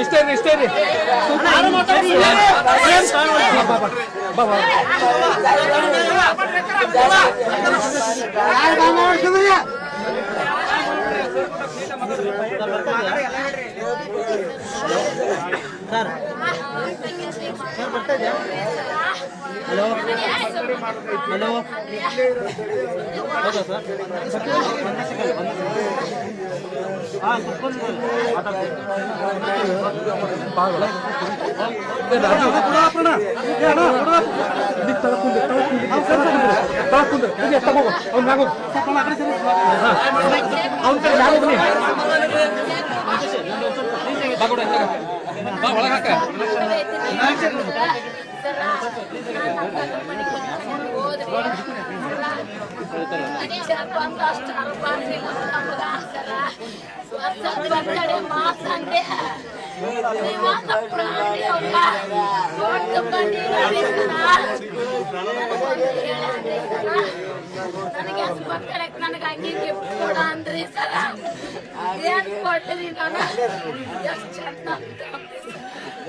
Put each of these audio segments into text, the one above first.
ಇಷ್ಟೇ ರೀ ಇಷ್ಟೇ ರೀ ಹಲೋ ಹಲೋ ಹೌದಾ ಸರ್ ಹಾಂ ಕುತ್ಕೊಂಡು ಅವ್ನ ಕಡೆ ಮ್ಯಾಗ ಹೋಗ್ನಿ ಬಾ ಕೊಡು, ಎತ್ತಾಗ. ಬಾ ಒಳಗೆ ಹಾಕ ಬಂಡಿ ನನಗೆ ಗಿಫ್ಟ್ ಕೊಡ ಅಂದ್ರಿ ಸರ ಏನ್ ಕೊಟ್ರಿ ನಾನು ಎಷ್ಟು ಚಂದ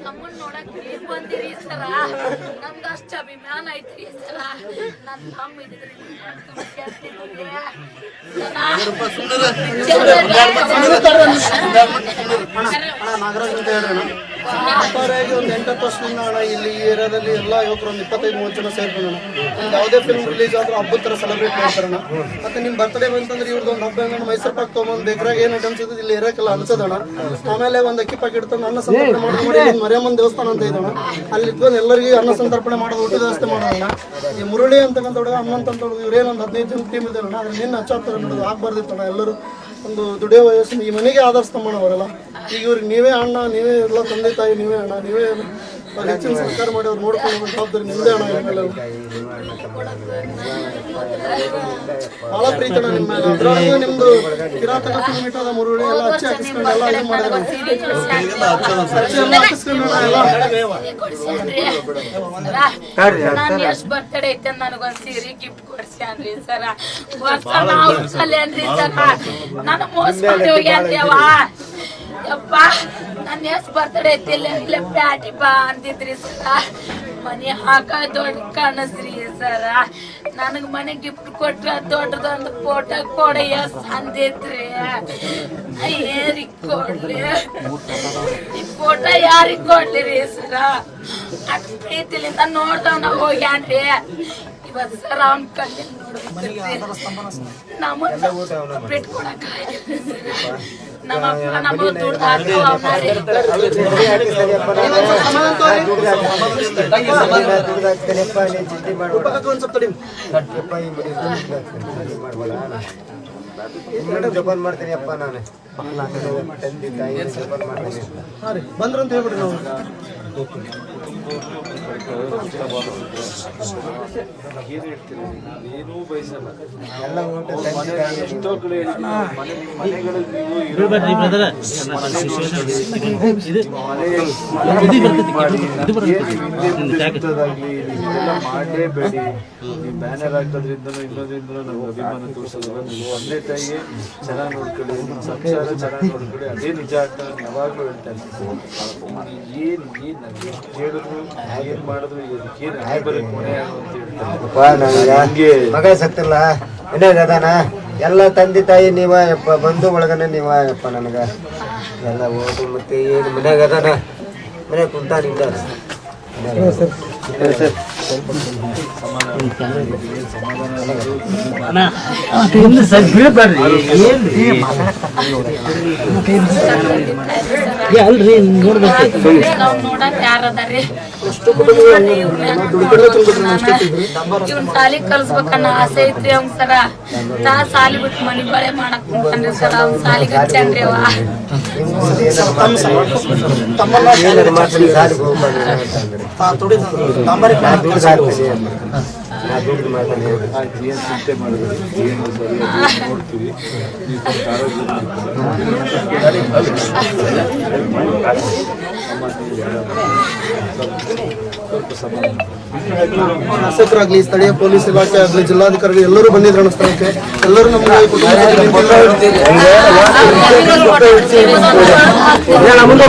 ನಮ್ಮನ್ನ ನೋಡಕ್ ನೀವ್ ಬಂದಿರಿ ಸರ ನಮ್ದು ಅಷ್ಟ ಅಭಿಮಾನ ಐತ್ರಿ ಸರ ನನ್ ತಮ್ಮ ಇದ್ರಿ ನಾಗರಾಜ್ ಅಂತ ಒಟ್ಟಾರೆಯಾಗಿ ಒಂದು ಎಂಟತ್ತು ವರ್ಷದಿಂದ ಅಣ್ಣ ಇಲ್ಲಿ ಈ ಏರಿಯಾದಲ್ಲಿ ಎಲ್ಲ ಯುವಕರು ಒಂದು ಇಪ್ಪತ್ತೈದು ಮೂವತ್ತು ಜನ ಸೇರ್ಕೊಂಡಣ ಯಾವುದೇ ಫಿಲ್ಮ್ ರಿಲೀಸ್ ಆದ್ರೂ ಹಬ್ಬದ ತರ ಸೆಲೆಬ್ರೇಟ್ ಮಾಡ್ತಾರಣ್ಣ ಮತ್ತೆ ನಿಮ್ಮ ಬರ್ತ್ಡೇ ಬಂತಂದ್ರೆ ಇವ್ರದ್ದು ಒಂದು ಹಬ್ಬ ಹೆಂಗಣ್ಣ ಮೈಸೂರು ಪಾಕ್ ತೊಗೊಂಬಂದು ಬೇಕ್ರಾಗ ಏನ್ ಐಟಮ್ಸ್ ಇದ್ದು ಇಲ್ಲಿ ಇರೋಕ್ಕೆಲ್ಲ ಅನ್ಸೋದಣ್ಣ ಆಮೇಲೆ ಒಂದು ಅಕ್ಕಿ ಪಾಕ್ ತಂದು ಅನ್ನ ಸಂತರ್ಪಣೆ ಮಾಡಿ ಇಲ್ಲಿ. ಮರಿಯಮ್ಮನ ದೇವಸ್ಥಾನ ಅಂತ ಇದ್ದಾನ ಅಲ್ಲಿ ಇಟ್ಕೊಂಡು ಎಲ್ಲರಿಗೂ ಅನ್ನ ಸಂತರ್ಪಣೆ ಮಾಡೋದು ಊಟದ ವ್ಯವಸ್ಥೆ ಮಾಡೋಣ ಈ ಮುರುಳಿ ಅಂತಕ್ಕಂಥ ಹುಡುಗ ಹನುಮಂತ ಅಂತ ಹುಡುಗ ಇವ್ರೇನೊಂದು ಹದಿನೈದು ಜನ ಟೀಮ್ ಇದ್ದಾರಣ್ಣ ಅದ್ರ ನಿನ್ನ ಹಚ್ಚಾತ್ತಾರ ನೋಡೋದು ಆಗ್ಬಾರ್ದಿತ್ತಣ್ಣ ಎಲ್ಲರೂ. ಒಂದು ದುಡಿಯೋ ವಯಸ್ಸು ಈ ಮನೆಗೆ ಆಧರಿಸ್ತಮ್ಮಣ್ಣ ಅವರೆಲ್ಲ ಈಗ ಇವ್ರಿಗೆ ನೀವೇ ಅಣ್ಣ, ನೀವೇ ಇರಲ್ಲ ತಂದೆ ತಾಯಿ, ನೀವೇ ಅಣ್ಣ, ನೀವೇ ಹೆಚ್ಚಿನ ಸರ್ಕಾರ ಮಾಡಿ ಅವ್ರು ನೋಡ್ಕೊಂಡು ಜವಾಬ್ದಾರಿ ನಿಮ್ದೇ ಅಣ್ಣ ಇವ್ರ ಮೇಲೆ ಭಾಳ ಪ್ರೀತಿ ಅಣ್ಣ ನಿಮ್ಮ ಮೇಲೆ ಅದ್ರೊಳಗೂ ನಿಮ್ದು ಕಿರಾತಕ ಮುರುಳಿ ಎಲ್ಲ ಹಚ್ಚಿ ಹಾಕಿಸ್ಕೊಂಡು ಎಲ್ಲ ಇದು ಮಾಡಿದ್ರೆ. ಹಚ್ಚಿ ಎಲ್ಲ. ಹಾಕಿಸ್ಕೊಂಡು ಎಲ್ಲ ನಾನು ಎಷ್ಟು ಬರ್ತಡೇ ಐತೆ ನನಗೊಂದ್ ಸೀರೆ ಗಿಫ್ಟ್ ಕೊಡ್ಸ್ಯಾನ್ರಿ ಸರ. ವರ್ಷ ನಾವು ಸರ. ನಾನು ಮೋಸ ಮಾಡಿ ಯಪ್ಪ. ನನ್ನ ಎಷ್ಟು ಬರ್ತಡೇ ಐತಿ ಇಲ್ಲ ಪ್ಯಾಟಿ ಬಾ ಅಂತಿದ್ರಿ ಸರ. ಮನೆ ಹಾಕ ದೊಡ್ಡ ಕಾಣಿಸ್ರಿ ಸರ. ನನಗೆ ಮನೆ ಗಿಫ್ಟ್ ಕೊಟ್ರ ದೊಡ್ಡದೊಂದು ಫೋಟೋ ಕೊಡಿ ಎಸ್ ಅಂದಿದ್ರಿ. ಏರಿ ಕೊಡ್ಲಿ. ಈ ಫೋಟೋ ಯಾರಿಗ್ ಕೊಡ್ಲಿರಿ ಸರ? ಅಷ್ಟ್ ಪ್ರೀತಿಲಿಂದ ನೋಡ್ದವ್ನ ಹೋಗ್ಯಾನ್ರಿ. ಇವತ್ ಸರ್ ಅವ್ನ ಕಣ್ಣಿನ ನಮ್ಮನ್ನ ಬಿಟ್ಕೊಡಕ್ ನಮ್ಮ ಜಪಾನ್ ಮಾಡ್ತೀನಿ ಅಪ್ಪ ನಾನು. ತಂದೆ ತಾಯಿ ಜಪಾನ್ ಮಾಡ್ತೀನಿ. ಬಂದ್ರಂತ ಹೇಳ್ಬಿಡ್ರಿ ನಾವು. ಏನ್ ಬಯಸಲ್ಲ ನೀವು ಮಾಡಲೇಬೇಡಿ ನೀವು ಬ್ಯಾನರ್ ಹಾಕೋದ್ರಿಂದ ಇನ್ನೊಂದ್ರಿಂದ ನಮ್ಗೆ ಅಭಿಮಾನ ತೋರಿಸೋದಿಲ್ಲ ನೀವು ಒಂದೇ ತಾಯಿಗೆ ಚೆನ್ನಾಗಿ ನೋಡ್ಕೊಳ್ಳಿ ಸಂಸಾರ ಚೆನ್ನಾಗಿ ನೋಡ್ಕೊಳ್ಳಿ ಅದೇ ನಿಜ ಅಂತ ಯಾವಾಗಲೂ ಹೇಳ್ತಾ ಇರ್ತೀನಿ ಏನು ಏನು ಹೇಳಿದ್ರು ಏನು ಮಾಡಿದ್ರು ಮಗ ಸತ್ತಿಲ್ಲ. ಇನ್ನೇನ್ ಅದಾನ ಎಲ್ಲ ತಂದೆ ತಾಯಿ ನೀವ ಯಪ್ಪ ಬಂಧು ಒಳಗನೆ ನೀವ ಯಪ್ಪ ನನಗ. ಎಲ್ಲ ಓದು ಮತ್ತೆ ಏನು ಮನ್ಯಾಗ ಅದಾನ? ಮನ್ಯಾಗ ಕುಂತಾನ ಅಣ್ಣ ಇಲ್ಲ ಅಲ್ರಿ ಇವ್ನ ಸಾಲಿ ಕಲ್ಸ್ಬೇಕನ್ನ ಆಸೆ ಐತ್ರಿ ಅವ್ನ್ ಸರ ನಾ ಸಾಲಿ ಬಿಟ್ಟು ಮನಿ ಬಳೆ ಮಾಡಕ್ ಕುಂತಾನ್ರಿ ಸರ್ ಅವ್ನ ಸಾಲಿಗೆ ಹಚ್ಚಾನ್ರಿ ಅವ ಆಯ್ತು ಏನು ಚಿಂತೆ ಮಾಡಿದ್ರೆ ಏನು ಸರಿಯಾಗಿ ನೋಡ್ತೀವಿ ನೀವು ಸ್ವಲ್ಪ ಆರೋಗ್ಯ ಶಾಸಕರಾಗ್ಲಿ ಸ್ಥಳೀಯ ಪೊಲೀಸ್ ಇಲಾಖೆ ಆಗಲಿ ಜಿಲ್ಲಾಧಿಕಾರಿ ಎಲ್ಲರೂ ಬಂದಿದ್ರು ಸ್ಥಳಕ್ಕೆ ಎಲ್ಲರೂ ನಮ್ಮ ಮುಂದೆ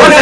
ಬರ್ರಿ